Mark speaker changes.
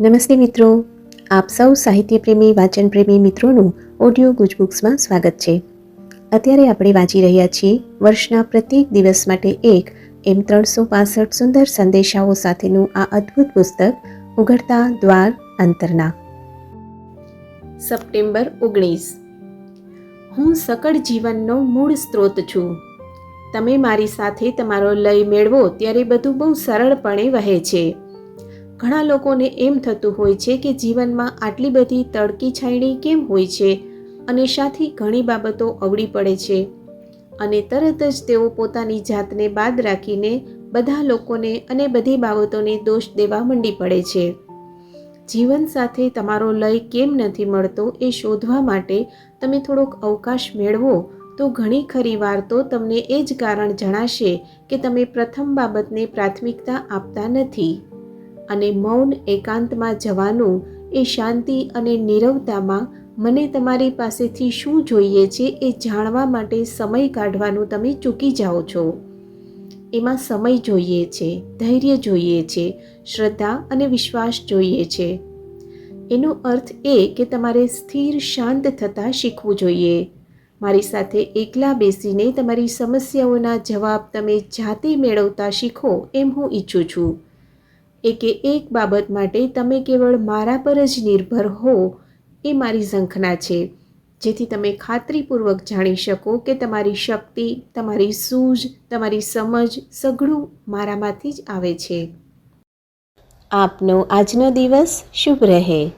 Speaker 1: નમસ્તે મિત્રો. આપ સૌ સાહિત્યપ્રેમી, વાચનપ્રેમી વાચન પ્રેમી મિત્રોનું ઓડિયો ગુજબુક્સમાં સ્વાગત છે. અત્યારે આપણે વાંચી રહ્યા છીએ વર્ષના પ્રત્યેક દિવસ માટે એક એમ ત્રણસો પાસઠ સુંદર સંદેશાઓ સાથેનું આ અદ્ભુત પુસ્તક, ઉઘડતા દ્વાર અંતરના. સપ્ટેમ્બર ઓગણીસ. હું સકળ જીવનનો મૂળ સ્ત્રોત છું. તમે મારી સાથે તમારો લય મેળવો ત્યારે બધું બહુ સરળપણે વહે છે. ઘણા લોકોને એમ થતું હોય છે કે જીવનમાં આટલી બધી તડકી છાયણી કેમ હોય છે અને સાથી ઘણી બાબતો અવળી પડે છે. અને તરત જ તેઓ પોતાની જાતને બાદ રાખીને બધા લોકોને અને બધી બાબતોને દોષ દેવા મંડી પડે છે. જીવન સાથે તમારો લય કેમ નથી મળતો એ શોધવા માટે તમે થોડોક અવકાશ મેળવો તો ઘણી ખરી વાર તો તમને એ જ કારણ જણાશે કે તમે પ્રથમ બાબતને પ્રાથમિકતા આપતા નથી. અને મૌન એકાંતમાં જવાનું એ શાંતિ અને નીરવતામાં મને તમારી પાસેથી શું જોઈએ છે એ જાણવા માટે સમય કાઢવાનું તમે ચૂકી જાઓ છો. એમાં સમય જોઈએ છે, ધૈર્ય જોઈએ છે, શ્રદ્ધા અને વિશ્વાસ જોઈએ છે. એનો અર્થ એ કે તમારે સ્થિર શાંત થતાં શીખવું જોઈએ. મારી સાથે એકલા બેસીને તમારી સમસ્યાઓના જવાબ તમે જાતે મેળવતા શીખો એમ હું ઈચ્છું છું. એકે એક બાબત માટે તમે કેવળ મારા પર જ નિર્ભર હો, એ મારી ઝંખના છે. જેથી તમે ખાતરીપૂર્વક જાણી શકો કે તમારી શક્તિ, તમારી સૂઝ, તમારી સમજ સઘળું મારામાંથી જ આવે છે. આપનો આજનો દિવસ શુભ રહે.